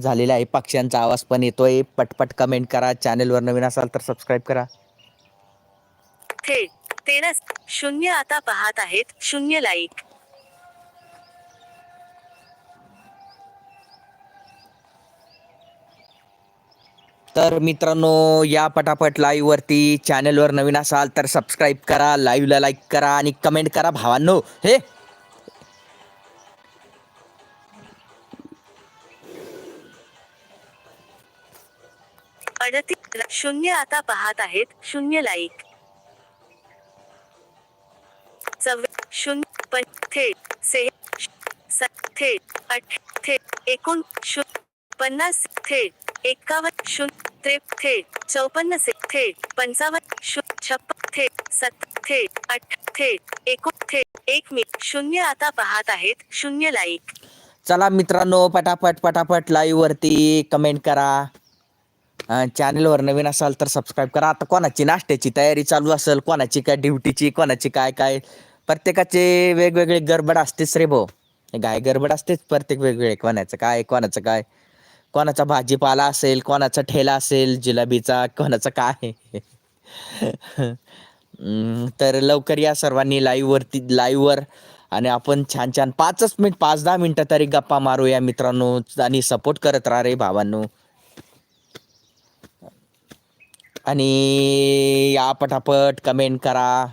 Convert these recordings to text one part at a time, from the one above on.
झालेला आहे. पक्ष्यांचा आवाज पण येतोय. पटपट कमेंट करा. चॅनेलवर नवीन असाल तर सबस्क्राईब करा. तेरस शून्य आता पाहत आहेत. शून्य लाईक तर मित्रांनो या पटापट लाईव्ह वरती चॅनेलवर नवीन असाल तर सबस्क्राईब करा. लाईव्हला लाईक करा आणि कमेंट करा भावांनो. हे अडतीस शून्य आता पाहत आहेत शून्य लाईक शून्य पण थेट से थेट अठ थेट एकूण शून्य पन्नास थेट एकावन्न शून्य त्रेप थेट चौपन्न से थेट पंचावन्न शून्य छप्पन थेट सत थेट अठ थेट एकूण थेट एक मी शून्य आता पाहत आहेत शून्य लाईक चला मित्रांनो पटापट पटापट लाईव्ह वरती कमेंट करा. चॅनलवर नवीन असाल तर सबस्क्राईब करा. आता कोणाची नाश्त्याची तयारी चालू असेल कोणाची काय ड्युटीची कोणाची काय काय? प्रत्येकाचे वेगवेगळे गडबड असतेच रे भाऊ. गाय गडबड असतेच प्रत्येक वेगवेगळे. कोणाचं काय कोणाचं काय? कोणाचा भाजीपाला असेल कोणाचा ठेला असेल जिलेबीचा कोणाचा काय? तर लवकर या सर्वांनी लाईव्ह वरती आणि आपण छान छान पाचच मिनिट पाच दहा मिनटं तरी गप्पा मारूया मित्रांनो. आणि सपोर्ट करत राहा रे भावांनो. आणि या पटापट कमेंट करा.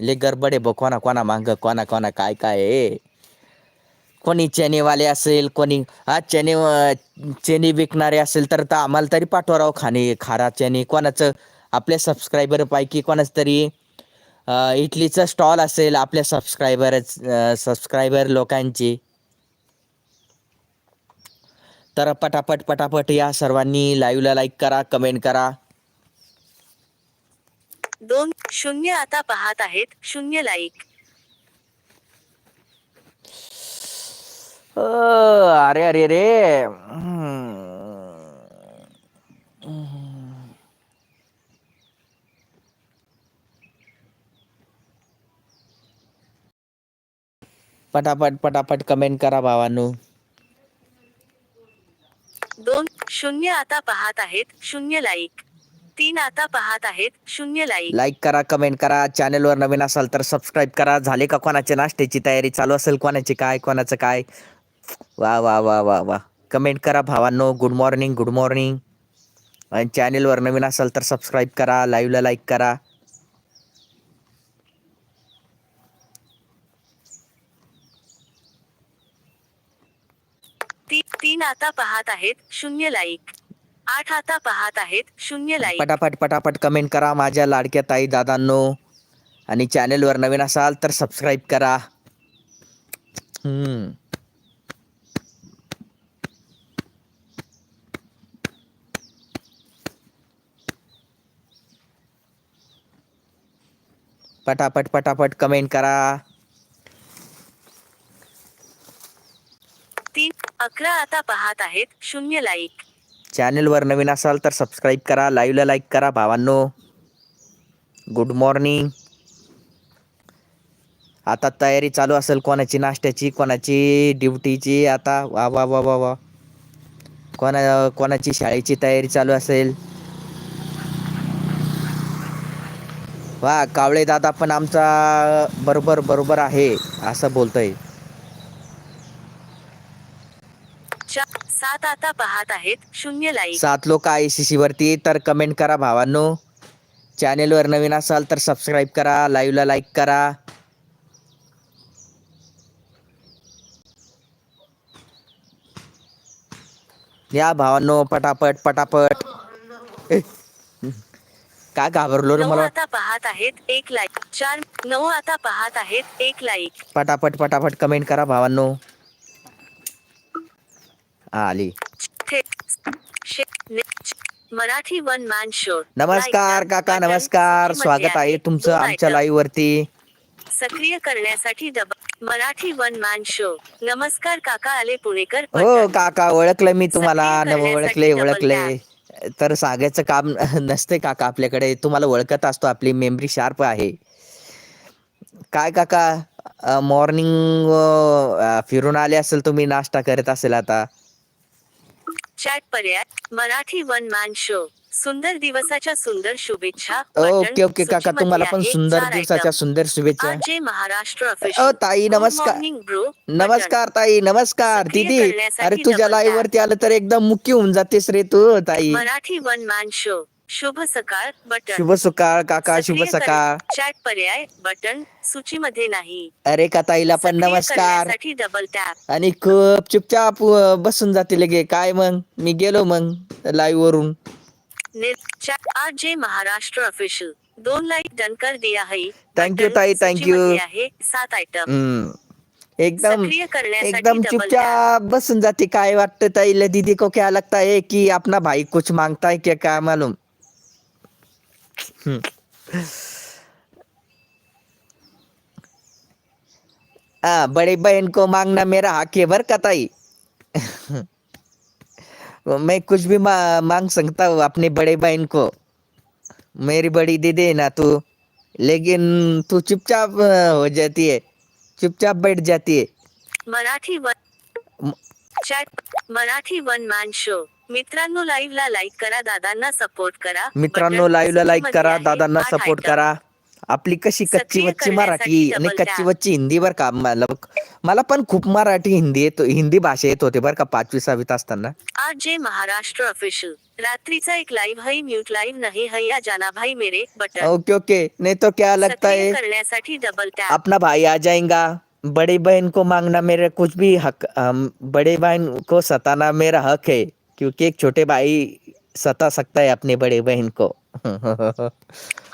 ले गडबड आहे बघ कोणा कोणा मांग कोणा कोणा काय काय आहे. कोणी चेनेवाले असेल कोणी हा चेने चेने विकणारे असेल तर तर आम्हाला तरी पाठवा राव खाणे खारा चेने. कोणाचं आपल्या सबस्क्रायबरपैकी कोणाचं तरी इटलीचं स्टॉल असेल आपल्या सबस्क्रायबर सबस्क्रायबर लोकांची. तर पटापट पटापट या सर्वांनी लाईव्हला लाईक करा कमेंट करा. दोन शून्य आता पाहत आहेत. शून्य लाईक अ, अरे अरे रे हम्म. पटापट पटापट कमेंट करा भावांनो. दोन शून्य आता पाहत आहेत. शून्य लाईक तीन आता पाहत आहेत. शून्य लाईक लाईक करा कमेंट करा. चॅनलवर नवीन असाल तर सबस्क्राईब करा. झाले का कोणाच्या नाश्त्याची तयारी चालू असेल कोणाची काय कोणाचं काय? वा वा वा वा वा. कमेंट करा भावांनो. गुड मॉर्निंग गुड मॉर्निंग आणि चॅनलवर नवीन असाल तर सबस्क्राईब करा. लाईव्हला लाईक करा. ती तीन आता पाहत आहेत. शून्य लाईक आठ आता पाहत आहेत शून्य लाईक. पटापट पटापट कमेंट करा माझ्या लाडक्या ताई दादांनो. आणि चॅनलवर नवीन असाल तर सबस्क्राईब करा. हम्म. पटापट पटापट कमेंट करा. तीन अकरा आता पाहत आहेत शून्य लाईक. चॅनलवर नवीन असाल तर सबस्क्राईब करा लाईव्हला लाईक करा भावांनो. गुड मॉर्निंग आता तयारी चालू असेल कोणाची नाश्त्याची कोणाची ड्युटीची आता वा वा वा वा वा. कोणा कोणाची शाळेची तयारी चालू असेल? वा कावळे दादा पण आमचा बरोबर बरोबर आहे असं बोलतंय चार सात आता पाहत आहेत शून्य लाईक सात लोक आय सी सी वरती तर कमेंट करा भावांनो. चॅनेलवर नवीन असाल तर सबस्क्राईब करा लाईव्हला लाईक करा. या भावांनो पटापट पटापट. काय घाबरलो रे नऊ मला? आता पाहत आहेत एक लाईक चार नऊ आता पाहत आहेत एक लाईक पटापट पटापट कमेंट करा भावांनो. आली. Marathi one man show. नमस्कार काका नमस्कार. स्वागत आहे तुमचं आमच्या लाईव्ह वरती. सक्रिय करण्यासाठी मराठी वन मॅन शो. नमस्कार काका आले पुणेकर हो. काका ओळखलं मी तुम्हाला. नवं ओळखले ओळखले. तर सांगायचं काम नसते काका आपल्याकडे. तुम्हाला ओळखत असतो आपली मेमरी शार्प आहे. काय काका मॉर्निंग फिरून आले असेल तुम्ही नाश्ता करत असेल आता? चॅट पर्याय मराठी वन मॅन शो सुंदर दिवसाच्या सुंदर शुभेच्छा. ओके ओके काका तुम्हाला पण सुंदर दिवसाच्या सुंदर शुभेच्छा. जे महाराष्ट्र ओ ऑफिशियल ताई नमस्कार. ब्रो नमस्कार ताई नमस्कार. दीदी अरे तुझ्या लाईव्ह. वरती आलं तर एकदम मुख्य होऊन जातेस रे तू ताई. मराठी वन मॅन शो शुभ सकाळ बटन. शुभ सकाळ काका शुभ सकाळ. चॅट पर्याय बटन सूचीमध्ये नाही. अरे का ताईला पण नमस्कार. डबल टॅप आणि खूप चुपचाप बसून जाते लगे. काय मग? मी गेलो मग लाईव्ह वरून. आज जे महाराष्ट्र ऑफिशियल दोन लाईक डन कर दिया है. बटन ताई, आहे सात आयटम. एकदम एकदम चुपचाप बसून जाते. काय वाटतं ताईला दीदी को क्या लगता है कि अपना भाई कुछ मांगता है क्या? क्या मालूम? हाँ बड़ी बहन को मांगना मेरा हक है बर का मैं कुछ भी मा, मांग सकता हूँ अपने बड़े बहन को। मेरी बड़ी दीदी ना तू लेकिन तू चुपचाप हो जाती है चुपचाप बैठ जाती है। Marathi one Marathi one man show. मित्रांनो लाईव्ह ला लाईक करा दादांना सपोर्ट करा. मित्रांनो बटन लाईव्ह ला लाईक करा दादांना सपोर्ट. करा. आपली कशी कच्ची वच्ची मराठी आणि कच्ची. वच्ची हिंदी बर का? मला मला पण खूप मराठी हिंदी येतो हिंदी भाषा येत होते बर का पाचवी सहावीत असताना. आज जे महाराष्ट्र ऑफिशियल रात्रीचा एक लाईव्ह है म्यूट लाईव्ह नाही है या जाना भाई मेरे बटन. Okay okay. नहीं तो क्या लगता है? करण्यासाठी डबल टॅप अपना भाई आ जाएगा। बड़ी बहन को मांगना मेरे कुछ भी हक बड़े बहन को सताना मेरा हक है। क्योंकि एक छोटे भाई सता सकता है अपने बड़े बहन को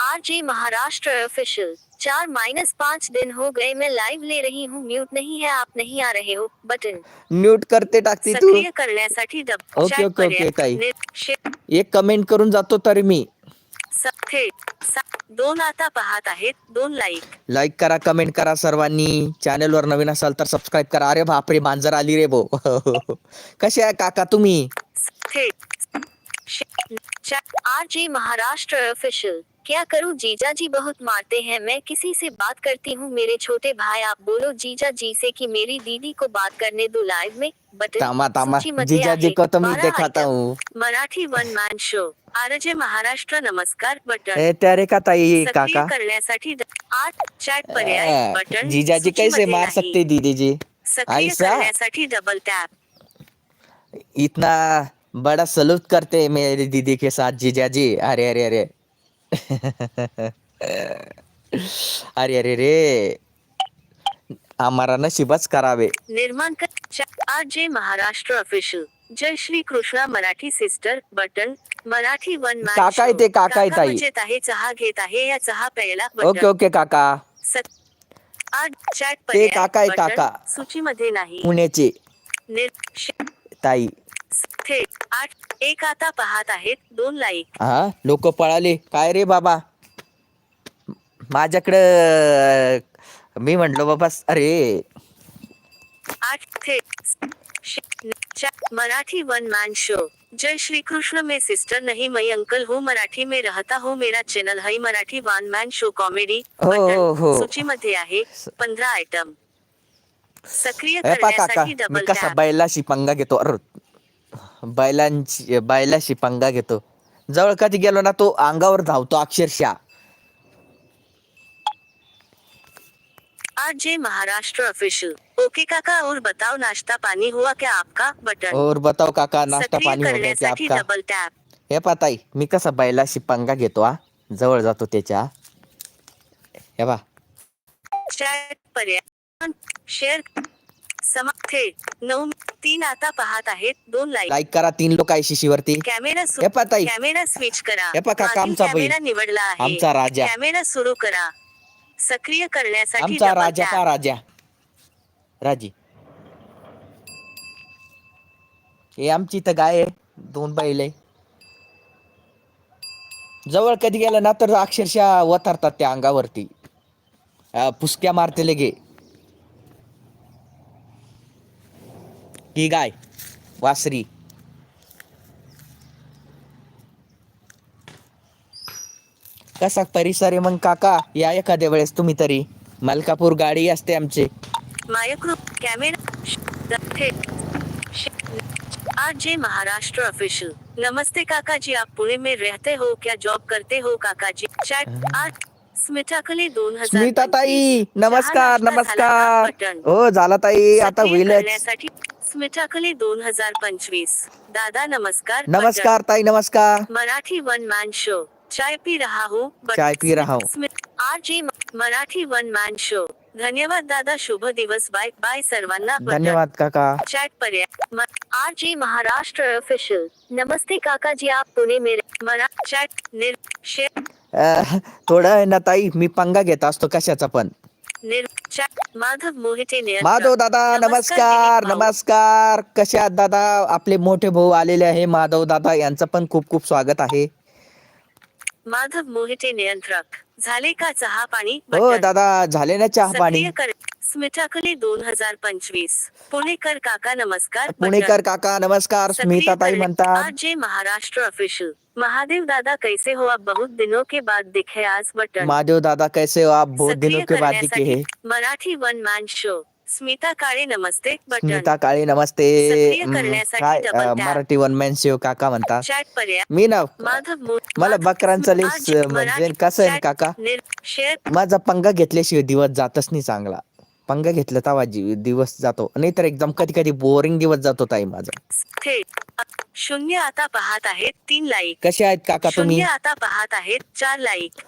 आर जी महाराष्ट्र ऑफिशियल चार माइनस पाँच दिन हो गए मैं लाइव ले रही हूँ म्यूट नहीं है आप नहीं आ रहे हो बटन म्यूट करते टाकती तू सक्रिय करण्यासाठी दब ओके, ओके, ओके. ताई. एक कमेंट करून जातो तरी मी थेट दोन आता पाहत आहेत दोन लाईक लाईक करा कमेंट करा सर्वांनी. चॅनल वर नवीन असाल तर सबस्क्राईब करा. अरे बापरे मांजर आली रे भो कसे आहे काका तुम्ही? थेट आज जे महाराष्ट्र ऑफिशियल क्या करूँ? जीजा जी बहुत मारते हैं। मैं किसी से बात करती हूँ। मेरे छोटे भाई आप बोलो जीजा जी से कि मेरी दीदी को बात करने दो लाइव में। बटन तामा तामा जीजा जी को तो मी दिखाता. हूँ। Marathi one man show RJ Maharashtra नमस्कार बटन। ए त्यारे का ताई काका। करण्यासाठी द- आठ चॅट पर्याय बटन जीजाजी कैसे मार सकते दीदी जी? सक्रिय ऐसा? करण्यासाठी डबल टॅप इतना बड़ा सलूट करते मेरी दीदी के साथ जीजा जी। अरे अरे अरे। अरे अरे रे. आम्हाला नशीबच करावे. निर्माण आज जे महाराष्ट्र ऑफिशियल जय Shri Krishna Marathi sister button Marathi one man काका आहे शो. ते, काका आहे ताई. मजेत आहे चहा घेत आहे या चहा प्यायला ओके बटन ओके काका. आज चॅट पर्याय काका आहे, बटन काका. सूचीमध्ये नाही. पुण्याचे. निर- शे- ताई. थेट आठ एक आता पाहत आहेत दोन लाईक हा लोक पळाले. काय रे बाबा? माझ्याकडं मी म्हंटलो बाबा अरे. आठ थेट शे- चा- मराठी वन मैन शो जय श्री कृष्ण में सिस्टर नहीं मैं अंकल हूँ मराठी में रहता हूँ मेरा चॅनल है Marathi one man show comedy हो, हो, हो. सूचीमध्ये आहे पंधरा आयटम सक्रिय ए पा काका करण्यासाठी मी डबल कसा बैलाशी पंगा घेतो. अर बैलांची बैलाशी पंगा घेतो. जवळ कधी गेलो ना तो अंगावर धावतो अक्षरशः. आज जे महाराष्ट्र ऑफिशियल ओके काका और बताओ नाश्ता पानी हुआ क्या आपका? बटन और बताओ काका नाश्ता सक्रिय पाणी हो गया क्या करण्यासाठी आपका? डबल टॅप हे पाताई मी कसा बैलाशी पंगा घेतो हा? जवळ जातो त्याच्या. हे बा चॅट पर्याय. शेअर समा थेट नऊ तीन आता पाहत आहेत. दोन लाईक लाईक करा तीन लोक आहे शिशीवरती कॅमेरा सु- हे. कॅमेरा स्विच करा. हे पहा काका, मागील आमचा बैल. कॅमेरा निवडला आहे. आमचा राजा. कॅमेरा सुरू करा. सक्रिय करण्यासाठी आमचा राजा. का राजा. राजी. हे आमची इथं गाय आहे. दोन बैल आहे. जवळ कधी गेलं ना तर अक्षरशः वतारतात त्या अंगावरती. अं, पुसक्या मारते लगे. ही गाय वासरी. कसा परिसर आहे मग काका? या एखाद्या वेळेस तुम्ही तरी. मलकापूर गाडी असते आमची. कॅमेरा आज जे महाराष्ट्र ऑफिशियल नमस्ते काका जी आप पुणे में रहते हो क्या? जॉब करते हो काका जी चॅट आर स्मिताकले दोन हजार स्मिता ताई. नमस्कार? नमस्कार. हो झाला ताई. आता सक्रिय स्मिताकले दोन हजार पंचवीस. दादा नमस्कार. नमस्कार ताई नमस्कार. Marathi one man show. चाय पी रहा हूँ. चाय पी रहा हूँ. स्मित- R J Marathi one man show. धन्यवाद दादा. शुभ दिवस. बाय बाय सर्वांना. धन्यवाद काका. चॅट पर्याय. आर जे महाराष्ट्र ऑफिशियल नमस्ते काका जी आप पुणे में मरा चॅट निर शेअर थोडं आहे ना ताई. मी पंगा घेत असतो कशाचा पण. माधव मोहिते. माधव दादा नमस्कार. नमस्कार कसे आहात दादा आपले मोठे भाऊ आलेले आहे माधव दादा यांचं पण खूप खूप स्वागत आहे माधव मोहिते नियंत्रक झाले का चहा पाणी? हो. दादा झाले ना चहा पाणी. स्मिताकले दोन हजार पंचवीस. पुणेकर काका नमस्कार. पुणेकर काका नमस्कार. स्मिता ताई म्हणतात. आज जे महाराष्ट्र ऑफिशियल महादेव दादा कैसे हो आप? बहुत दिनों के बाद दिखे आज बटन. महादेव दादा कैसे हो आप? बहुत दिनों के बाद दिखे है। Marathi one man show Smita Kale नमस्ते स्मिता काळे नमस्ते. काय. मराठी वन मॅन शिव काका पर्याय. मी ना मला बकरांचा लेस, आज जे म्हणजे कसं आहे काका? माझा पंगा घेतल्याशिवाय दिवस जातच नाही चांगला. पंगा घेतला तवा जी- दिवस जातो. नाहीतर एकदम कधी कधी बोरिंग दिवस जातो ताई माझा. शून्य आता पाहत आहेत तीन लाईक कसे आहेत काका तुम्ही? आता पाहत आहेत चार लाईक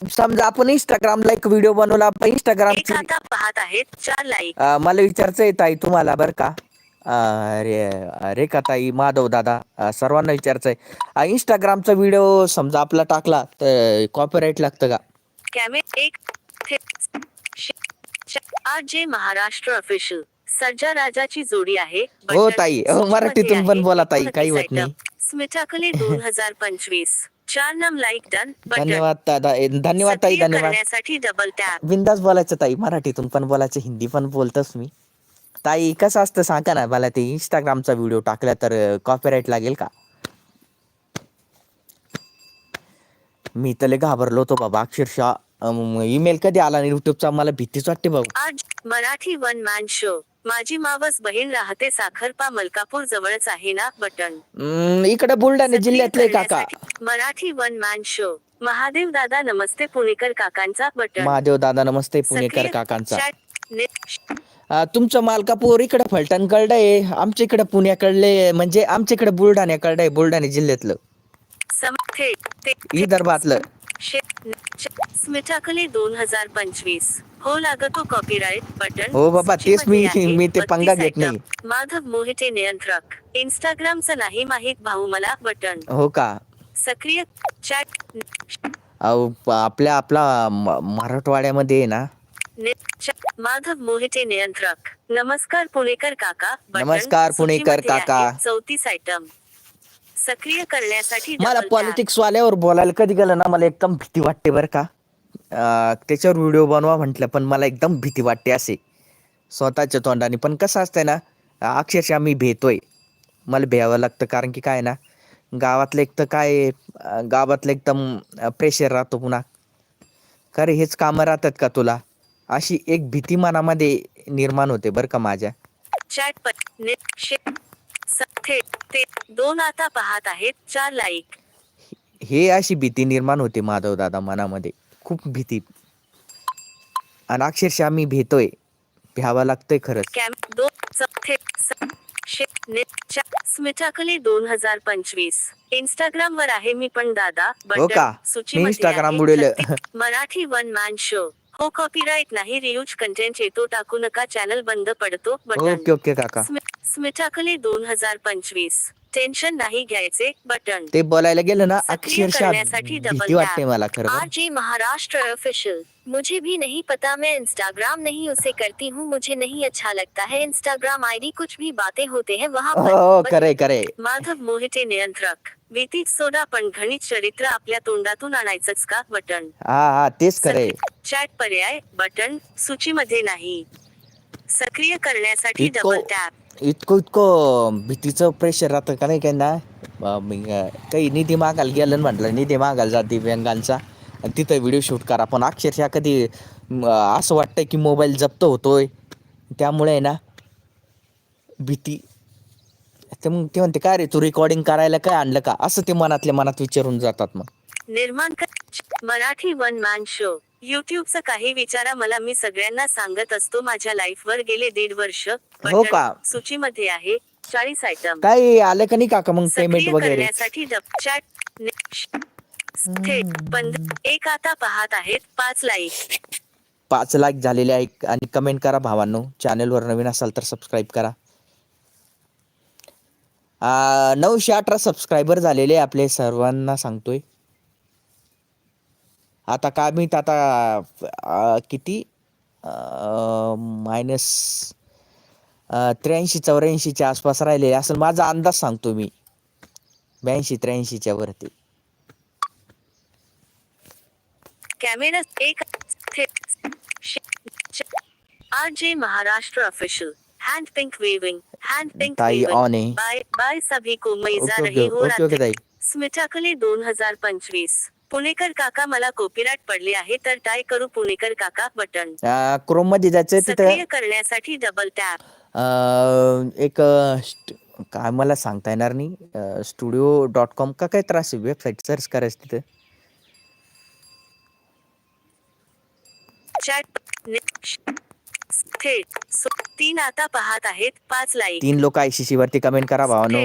समजा आपण इंस्टाग्रामला एक व्हिडिओ बनवला एक इंस्टाग्रामची आता पाहत आहेत चार लाईक मला विचारायचं आहे ताई तुम्हाला बरं का अरे अरे का ताई माधव दादा अं, सर्वांना विचारायचं आहे इंस्टाग्रामचा व्हिडिओ समजा आपला टाकला तर कॉपीराईट लागतं का कॅमे एक श- श- जे महाराष्ट्र ऑफिशियल सर्जा राजाची जोडी आहे हो. ताई, हो, मराठीतून पण. बोला ताई, काही होत नाही. स्मिताकले दोन हजार पंचवीस चार नम लाईक डन धन्यवाद ए, धन्यवाद ताई धन्यवाद. डबल टॅप बिंदास बोलायचं ताई मराठीतून पण बोलायचं हिंदी पण बोलतोच मी. ताई कसं असतं सांगा ना मला ते इंस्टाग्रामचा व्हिडिओ टाकला तर कॉपीराईट लागेल का? मी तर लय घाबरलो होतो बाबा अक्षरशः. ईमेल कधी आला नाही युट्यूबचा मला भीतीच वाटते बाबा मराठी वन मॅन शो माझी मावस बहीण राहते साखरपा मलकापूर जवळच आहे ना बटन. इकडे बुलढाणा जिल्ह्यातले काका. Marathi one man show. Mahadev दादा नमस्ते पुणेकर काकांचा बटन. महादेव दादा नमस्ते पुणेकर काकांचा. तुमचं मालकापूर इकडे फलटणकडे आहे आमच्या इकडे पुण्याकडले म्हणजे आमच्या इकडे बुलढाण्याकडे आहे बुलढाणा जिल्ह्यातलं. विदर्भातलं. स्मिताकले दोन हजार पंचवीस. हो लागतो कॉपीराईट बटन हो बाबा, तेच मी- मी ते 32 पंगा घेत. नाही. माधव मोहिते नियंत्रक. इंस्टाग्रामचं नाही माहीत भाऊ मला बटन हो का? सक्रिय चॅट आपल्या आपला मराठवाड्यामध्ये ना? माधव मोहिते नियंत्रक. नमस्कार पुणेकर काका. नमस्कार पुणेकर काका. चौतीस आयटम सक्रिय करण्यासाठी मला double tap. पॉलिटिक्स वाल्यावर बोलायला कधी गेलं ना मला एकदम भीती वाटते बरं का. अं, त्याच्यावर व्हिडिओ बनवा म्हटलं पण मला एकदम भीती वाटते असे. स्वतःच्या तोंडाने. पण कसं असतंय ना अक्षरशः मी भेतोय. मला भ्यावं लागतं कारण की काय ना गावातलं एक तर काय अं, गावातलं एकदम प्रेशर राहतो पुन्हा. खरे हेच कामं राहतात का तुला? अशी एक भीती मनामध्ये निर्माण होते बरं का माझ्या. चॅट ने- शे- थेट ते दोन आता पाहत आहेत चार लाईक. हे अशी भीती निर्माण होते माधव दादा मनामध्ये. खूप भीती. आणि अक्षरशः मी भेतोय. भ्यावं लागतंय खरंच. स्मिताकले दोन हजार पंचवीस. इंस्टाग्राम वर आहे मी पण दादा. का? मी Instagram आहे उडवलं. 36. मराठी वन मॅन शो हो कॉपीराईट नाही. रियूज कंटेंट येतो टाकू नका. चॅनल बंद पडतो. बटन ओके ओके काका. स्मि- स्मिताकले दोन हजार पंचवीस. टेन्शन नाही घ्यायचे बटन. ते बोलायला गेलं ना सक्रिय अक्षरशः करण्यासाठी भीती वाटते. मला खरं आर जे महाराष्ट्र ऑफिशियल मुझे भी नहीं पता मैं इंस्टाग्राम नहीं उसे करती हूँ मुझे नहीं अच्छा लगता है। इंस्टाग्राम आईडी कुछ भी बातें होते हैं वहाँ पर हो बट- खरे खरे माधव मोहिते नियंत्रक। भीतीच सोडा पण घणीत चरित्र आपल्या तोंडातून आणायचंच का? बटन. हा हा तेच खरे चॅट पर्याय बटन सूचीमध्ये नाही. सक्रिय करण्यासाठी इतकं डबल टॅप इतकं इतकं भीतीचं प्रेशर राहतं का नाही काय ना काही निधी मागायला गेलं म्हटलं निधी मागायला जा दिव्यांगांचा आणि तिथं व्हिडिओ शूट करा. पण अक्षरशः कधी असं वाटतं की मोबाईल जप्त होतोय. त्यामुळे आहे ना भीती. ते मग ते म्हणते काय रे तू रेकॉर्डिंग करायला काय आणलं का? असं ते मनातल्या मनात विचारून जातात मग. निर्माण मराठी वन मॅन शो युट्यूबचा काही विचारा मला. मी सगळ्यांना सांगत असतो माझ्या लाईफ वर गेले दीड वर्ष. हो का? सूचीमध्ये आहे. चाळीस आयटम काय आलं का नाही काका मग पेमेंट वगैरे? एक आता पाहत आहेत पाच लाईक पाच लाख झालेले आहे आणि कमेंट करा भावांनो. चॅनलवर नवीन असाल तर सबस्क्राईब करा. नऊशे अठरा सबस्क्रायबर झालेले आपले सर्वांना सांगतोय. आता का मी आता किती? मायनस त्र्याऐंशी चौऱ्याऐंशीच्या आसपास राहिलेले. असं माझा अंदाज सांगतो मी. ब्याऐंशी त्र्याऐंशीच्या वरती. एक R J Maharashtra official hand pink waving hand pink ताई ऑन बाय बाय सभी को मैं जा रही दोन हजार पंचवीस. पुणेकर काका मला कॉपीराइट पडले आहे तर टाय करू पुणेकर काका? बटन. क्रोममध्ये जायचं तिथं. करण्यासाठी डबल टॅप अं, एक अं, स्ट- काय मला सांगता येणार नाही. स्टुडिओ डॉट कॉम का काय त्रास आहे? वेबसाईट सर्च करायचं तिथं. चॅट थेट सो- तीन आता पाहत आहेत पाच लाईक तीन लोक आयसीसी वरती कमेंट करा भावानो.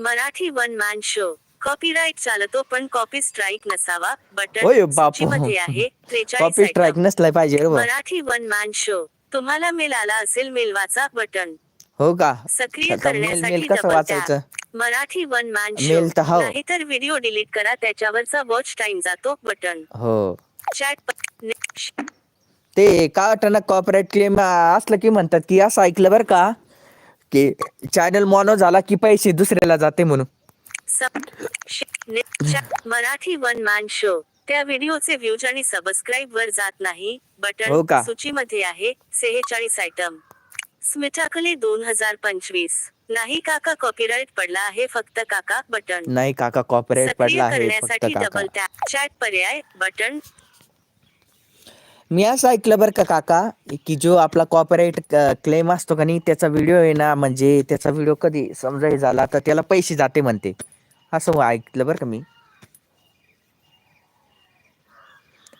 Marathi one man show copyright चालतो पण कॉपी स्ट्राईक नसावा. बटन. सूचीमध्ये आहे. Copy 43 strike. नसलाय पाहिजे. मराठी वन मॅन शो तुम्हाला मेल आला असेल मेल वाचा बटन हो का? सक्रिय करण्यासाठी वाचायचं? Marathi one man show. नाहीतर व्हिडिओ डिलीट करा. त्याच्यावरचा वॉच टाइम जातो बटन हो. चॅट ते वाटतं ना कॉपरेट क्लेम असलं की म्हणतात की असं ऐकलं बरं का? की चॅनल मॉनो झाला की पैसे दुसऱ्याला जाते म्हणून. Marathi one man show. त्या व्हिडिओचे व्ह्यूज आणि सबस्क्राईब वर जात नाही हो बटन का? सूचीमध्ये आहे सेहेचाळीस आयटम स्मिटाकले दोन हजार पंचवीस. नाही काका कॉपीराइट पडला आहे फक्त काका बटन. नाही काका कॉपरेट पडला आहे फक्त करण्यासाठी काका. डबल टॅप चॅट पर्याय बटन. मी असं ऐकलं बरं का काका की जो आपला कॉपरेट क्लेम असतो का नाही त्याचा व्हिडिओ आहे ना म्हणजे त्याचा व्हिडिओ कधी समजा हे झाला तर त्याला पैसे जाते म्हणते. असं ऐकलं बरं का मी.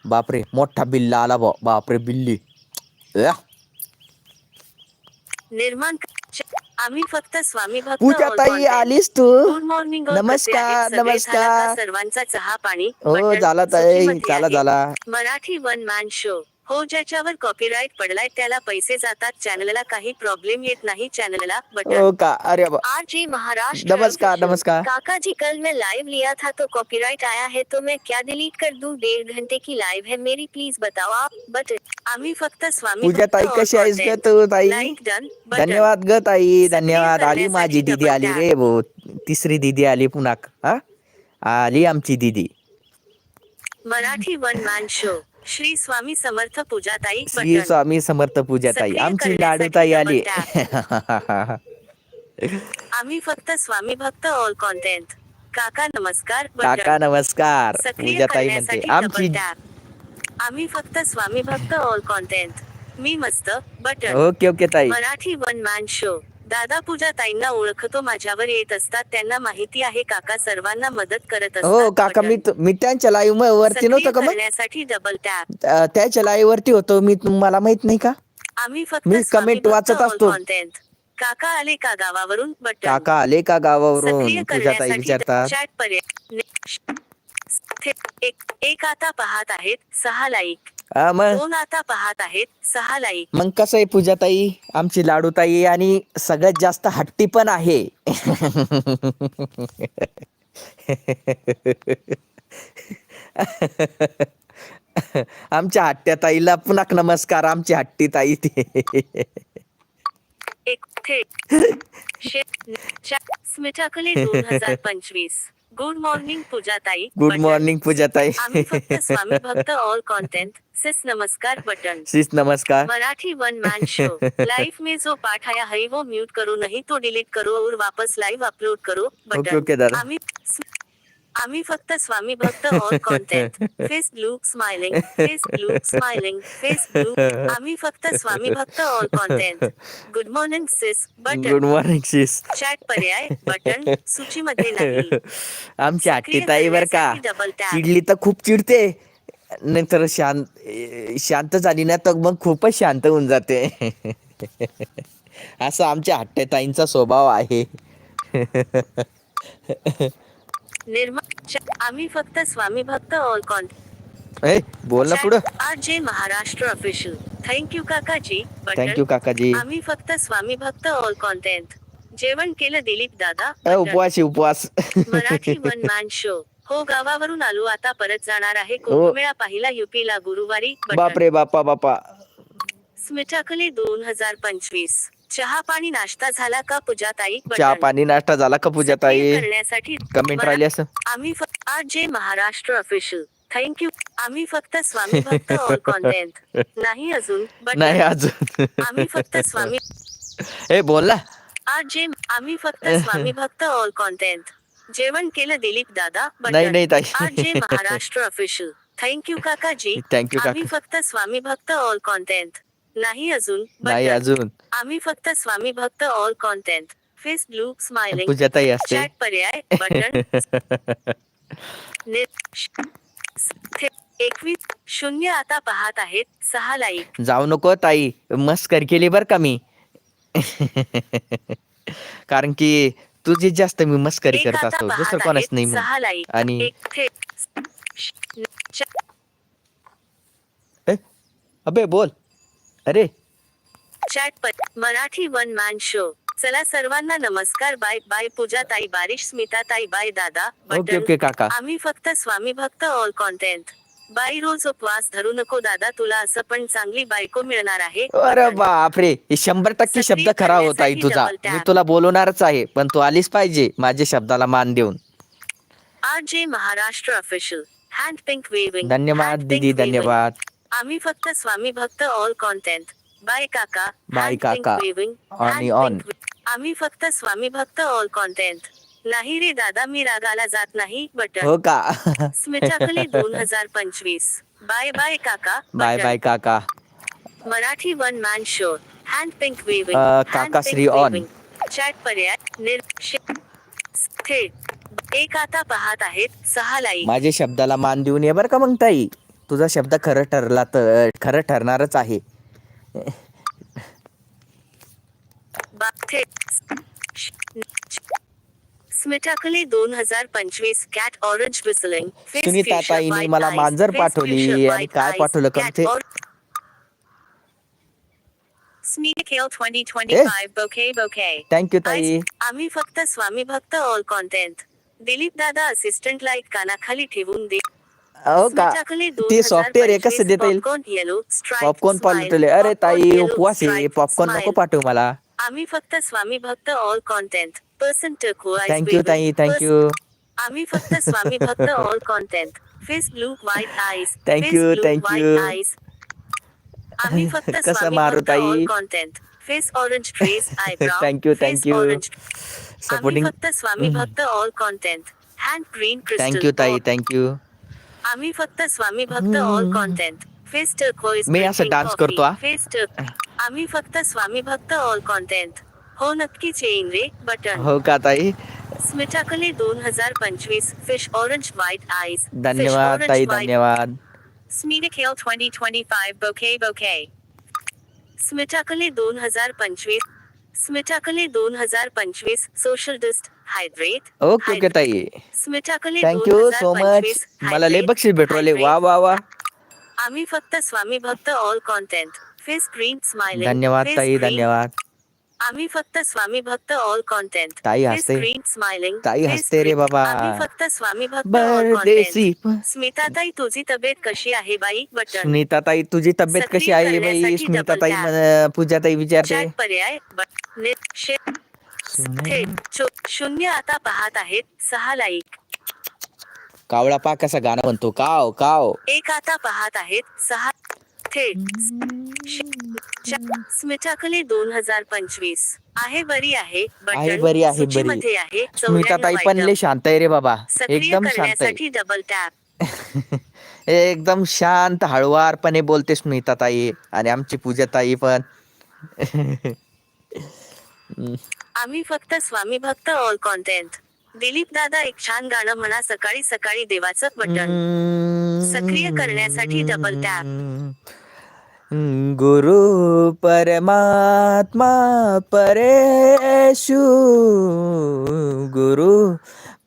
बापरे मोठा बिल्ला आला बा बापरे बिल्ली. निर्माण आम्ही फक्त स्वामी भक्त पूजा ताई. आलीस तू. गुड मॉर्निंग नमस्कार, नमस्कार. सर्वांचा चहा पाणी? हो झाला ताई. झाला. झाला. Marathi one man show. हो ज्याच्यावर कॉपीराइट पडलाय त्याला पैसे जातात. चॅनलला काही प्रॉब्लेम येत नाही चॅनलला बटन. का? अरे आर जी महाराष्ट्र नमस्कार, नमस्कार. काका जी कल मैं लाइव लिया था तो कॉपीराइट आया है तो मैं क्या डिलीट कर दूँ? डेढ़ घंटे की लाइव है मेरी प्लीज़ बताओ आप बट आम्ही फक्त स्वामी पूजा ताई कशी आहेस ग तू ताई. धन्यवाद ग ताई धन्यवाद. आली माझी दीदी आली रे भो तिसरी दीदी आली पुन्हा. आली आमची दीदी. Marathi one man show Shri Swami Samarth पूजाताई Shri Swami Samarth Pooja ताई सक्रिय आमची करण्यासाठी लाडू ताई आली आम्ही फक्त स्वामी भक्त ऑल कॉन्टेंट काका नमस्कार. काका नमस्कार. सक्रिय पूजा ताई म्हणते आमची. आम्ही फक्त स्वामी भक्त ऑल कॉन्टेंट मी मस्त बटन. ओके ओके ताई. Marathi one man show. दादा पूजा ताईंना ओळखतो माझ्यावर येत असतात. त्यांना माहिती आहे काका सर्वांना मदत करत हो काका मी मी त्यांच्या लाईव्ह वरती नव्हतं का करण्यासाठी डबल टॅप त्याच्या लाईव्ह वरती होतो. मी तुम्हाला माहीत नाही का? आम्ही फक्त मी भक्त वाचत असतो. काका आले का गावावरून? बटन. काका आले का गावावरून? पूजा ताई विचारतात. चॅट पर्याय एक आता पाहत आहेत. सहा लाईक हा, मग? दोन आता पाहत आहेत सहा लाईक मग कसं आहे पूजा ताई आमची लाडू ताई आणि सगळ्यात जास्त हट्टी पण आहे. आमच्या हट्ट्या ताईला पुन्हा नमस्कार आमची हट्टी ताई ते एक थेट शे- चॅट स्मिटाकले दोन हजार पंचवीस. गुड मॉर्निंग पूजाताई गुड. मॉर्निंग पूजा ताई आम्ही फक्त स्वामी भक्त ऑल कॉन्टेंट सिस नमस्कार बटन शीच नमस्कार Marathi one man show life में जो पाठ आया है वो म्यूट करो नहीं तो डिलीट करो और वापस लाइव अपलोड करो बटन ओके, दादा. आम्ही फक्त स्वामी भक्त all content face blue smiling face blue smiling face blue आम्ही फक्त स्वामी भक्त all content good morning sis button good morning sis chat पर्याय बटन सूचीमध्ये नाही. आमची सक्रिय आत्ती ताई बर का tap. चिडली तर खूप चिडते. नंतर शांत शांत झाली ना तर मग खूपच शांत होऊन जाते. असं आमच्या हट्टेताईंचा स्वभाव आहे. आम्ही फक्त स्वामी भक्त ऑल कॉन्टेंट ए बोल ना पुढं. R J Maharashtra official thank you काकाजी. थँक्यू काकाजी. आम्ही फक्त स्वामी भक्त ऑल कॉन्टेंट जेवण केलं दिलीप दादा. ए. उपवास आहे, उपवास. मराठी वन मॅन शो हो गावावरून आलो आता परत जाणार आहे. कुंभमेळा पाहिला युपीला गुरुवारी. बटन. बापरे बापा बापा. स्मिटाकले दोन हजार पंचवीस. चहा पाणी नाश्ता झाला का पूजाताई? चहा. पाणी नाश्ता झाला का पूजा ताई सक्रिय करण्यासाठी कमेंट राहिली असं. आम्ही फक्त आज जे महाराष्ट्र ऑफिशियल थँक्यू आम्ही फक्त स्वामी भक्त ऑल कॉन्टेंट नाही अजून. नाही अजून. आम्ही फक्त स्वामी ए बोल आज जे आम्ही फक्त स्वामी भक्त ऑल कॉन्टेंट जेवण केलं दिलीप दादा. नाही नाही ताई. आज जे महाराष्ट्र ऑफिशियल थँक्यू काकाजी. थँक्यू आम्ही फक्त स्वामी भक्त ऑल कॉन्टेंट नाही अजून नाही. अजून. आम्ही फक्त स्वामी भक्त all content face blue smiling असते. चॅट पर्याय बटन एकवीस शून्य आता पाहत आहेत. सहा लाईक जाऊ नको ताई. मस्कर केली बर का मी. कारण की तुझी जास्त मी मस्करी करत असतो. दुसरं कोणाच नाही आणि- अबे बोल. अरे. Chat Marathi one man show. चला सर्वांना नमस्कार बाय बाय पूजा ताई बारिश स्मिता ताई बाय दादा ओके. ओके काका. आम्ही फक्त स्वामी भक्त ऑल कॉन्टेंट बाई रोज उपवास धरू नको दादा तुला असं पण चांगली बायको मिळणार आहे. अरे. बापरे हे शंभर टक्के शब्द खरा होता तुझा. मी तुला बोलवणारच आहे पण तू आलीच पाहिजे माझ्या शब्दाला मान देऊन. R J Maharashtra official hand pink waving धन्यवाद दीदी धन्यवाद. आम्ही फक्त स्वामी भक्त ऑल कॉन्टेंट बाय काका. Pink काका. आणि wi- आम्ही फक्त स्वामी भक्त ऑल कॉन्टेंट नाही रे दादा मी रागाला जात नाही बटन हो का? स्मिटाकले दोन हजार पंचवीस. बाय बाय काका. बाय. बाय काका. Marathi one man show hand pink waving काका श्री on. चॅट पर्याय थेट एक आता पाहत आहेत सहा लाईक माझ्या शब्दाला मान देऊन ये बर का मग ताई? तुझा शब्द खरं ठरला तर खरं ठरणारच आहे. स्मिटाकले दोन हजार पंचवीस कॅट ऑरेंज विसलिंग सुनीता ताईने मला मांजर पाठवली आणि काय पाठवलं का ते? स्मीकेल 2025 bouquet bouquet थँक्यू ताई. आम्ही फक्त स्वामी भक्त ऑल कॉन्टेंट दिलीप दादा असिस्टंट लाइट कानाखाली ठेवून दे हो का? ते सॉफ्टवेअर कसं देता येईल. पॉपकॉर्न पाठवले अरे ताई उपवास आहे. पॉपकॉर्न नको पाठवू मला. आम्ही फक्त स्वामी भक्त all content person thank you ताई थँक्यू आम्ही फक्त स्वामी भक्त all content face blue white you, thank you. आम्ही फक्त कसं स्वामी मारू ताई? Content face orange you, thank you. आम्ही सपोर्टिंग फक्त स्वामी भक्त all content hand green thank you ताई थँक्यू आम्ही फक्त स्वामी भक्त ऑल कॉन्टेंट फेस टर्कोइज मी असं dance करतो, हा. फेस टर्क आम्ही फक्त स्वामी भक्त ऑल कॉन्टेंट हो नक्कीच येईन रे बटन. हो का ताई? स्मिटाकले दोन हज़ार पंचवीस फ़िश ऑरेंज व्हाईट आईज धन्यवाद ताई धन्यवाद. स्मिटाकेल 2025 bouquet bouquet स्मिटाकले दोन हज़ार पंचवीस स्मिटाकले दोन हजार पंचवीस सोशल डिस्ट हायड्रेट ओके ओके ताई. स्मिटाकले थँक्यू सो मच मला लय बक्षीस भेटवले वा वा वा. आम्ही फक्त स्वामी भक्त all content face green smiling धन्यवाद ताई धन्यवाद. आम्ही फक्त स्वामी भक्त ऑल कॉन्टेंट ताई हसते. स्माइलिंग ताई हसते रे बाबा. आम्ही फक्त स्वामी भक्त स्मिता ताई तुझी तब्येत कशी आहे बाई? बटन. सुनीता ताई तुझी तब्येत कशी आहे बाई? करण्यासाठी स्मिता double ताई tap. म्हण- पूजा ताई विचारते पर्याय शून्य आता पाहत आहेत सहा लाईक कावळा पा कसा गाणं म्हणतो. काव काव. एक आता पाहत आहेत सहा थेट स्मिताकले दोन हजार पंचवीस. आहे बरी आहे आहे बरी आहे बरी. मध्ये आहे स्मिता ताई 94 पण लय. शांत आहे रे बाबा. एकदम शांत आहे. डबल टॅप एकदम शांत हळुवारपणे बोलते स्मिता ताई आणि आमची पूजा ताई पण. आम्ही फक्त स्वामी भक्त ऑल कॉन्टेंट दिलीप दादा एक छान गाणं म्हणा सकाळी सकाळी देवाचं बटन सक्रिय करण्यासाठी double tap. गुरु परमात्मा परेशु। गुरु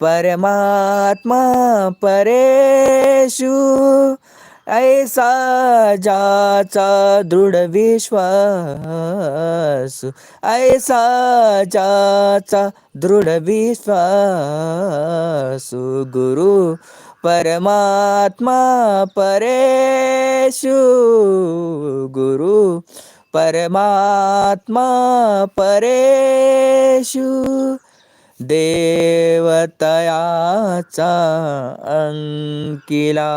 परमात्मा परेशु। ऐसा जाचा दृढ विश्वास। ऐसा जाचा दृढ विश्वास। गुरु परमात्मा परेशु गुरु परमात्मा परेशु देवतयाचा अंकिला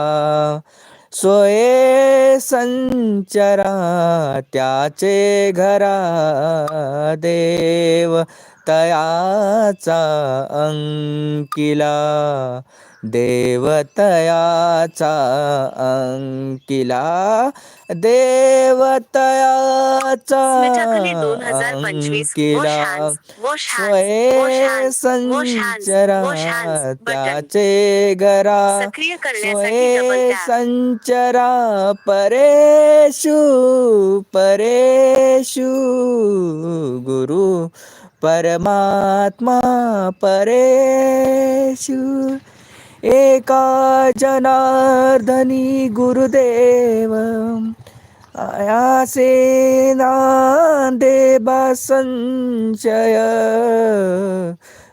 सोये संचरा त्याचे घरा देव तयाचा अंकिला. देवतयाचा अंकिला देवतयाचा अंकिला. स्वये संचरा त्याचे घरा स्वये संचरा परेशु परेशु. गुरु परमात्मा परेशु. एका जनार्दनी गुरुदेव। आयासे नांदेबा संचय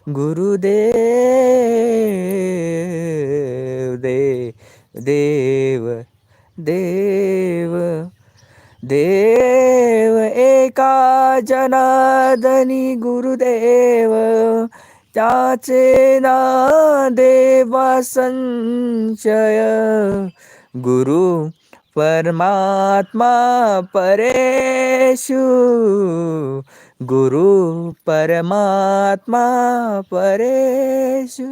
गुरुदेव दे देव देव देव। एका जनार्दनी गुरुदेव। त्याचे ना देवा संचय गुरु परमात्मा परेशु। गुरु परमात्मा परेशु।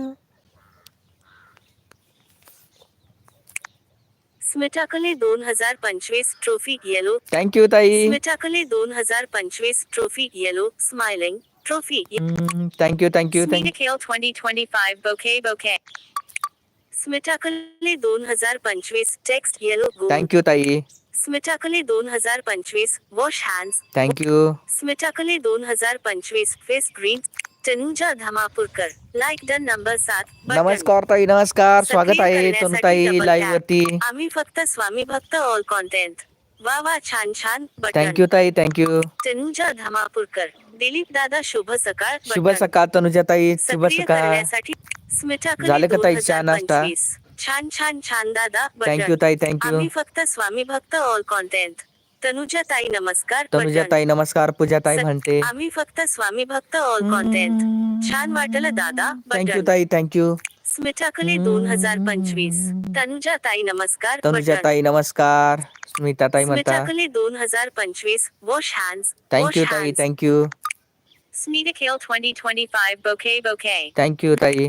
स्मिताकले दोन हज़ार पंचवीस ट्रॉफी येलो थँक्यू ताई। स्मिताकले दोन हज़ार पंचवीस trophy yellow smiling trophy thank you thank you thank you Smita 2025 bouquet bouquet. Smita Kale दोन हज़ार पंचवीस टेक्स्ट येलो थँक्यू ताई स्मिताकले दोन हज़ार पंचवीस वॉश हँड्स थँक्यू स्मिताकले दोन हज़ार पंचवीस face green Tanuja Dhamapurkar like done number सात button. नमस्कार ताई नमस्कार सक्रिय स्वागत आहे करण्यासाठी तनुताई double लाईव्ह tap. वरती आम्ही फक्त स्वामी भक्त ऑल कॉन्टेंट वा वा छान छान थँक्यू ताई थँक्यू तनुजा धमापूरकर दिलीप दादा शुभ सकाळ शुभ. सकाळ तनुजा ताई शुभ सकाळ. करण्यासाठी स्मिताकले झालं का ताई 2025. चहा नाश्ता? छान छान छान दादा थँक्यू ताई थँक्यू आम्ही फक्त स्वामी भक्त ऑल कॉन्टेंट तनुजा ताई नमस्कार तनुजा. ताई नमस्कार पूजा ताई म्हणते. आम्ही फक्त स्वामी भक्त ऑल कॉन्टेंट छान वाटलं दादा थँक्यू ताई थँक्यू स्मिताकले दोन हज़ार पंचवीस. तनुजा ताई नमस्कार तनुजा. ताई नमस्कार. स्मिता ताई म्हणता. स्मिताकले दोन हज़ार पंचवीस वॉश हँड्स थँक्यू ताई. Thank you Smita Kale 2025 Bouquet Bouquet. Thank you ताई.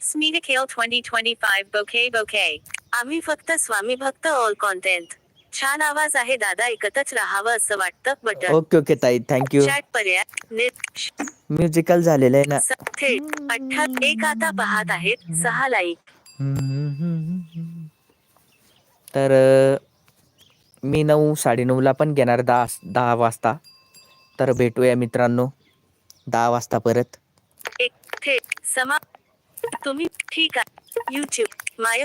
Smita Kale 2025 Bouquet Bouquet. आम्ही फक्त स्वामी भक्त ऑल कॉन्टेंट छान आवाज आहे दादा एकतच राहावं असं वाटतं बटन. ओके ओके ताई थँक्यू चॅट पर्याय नेट. म्युझिकल झालेलं आहे ना. स- थेट अठ्ठा एक आता पाहत आहेत सहा लाईक तर अ, मी नऊ साडेनऊला पण घेणार दहा दहा वाजता. तर भेटूया मित्रांनो दहा वाजता परत. एक थेट समा तुम्ही ठीक आहे. युट्यूब माय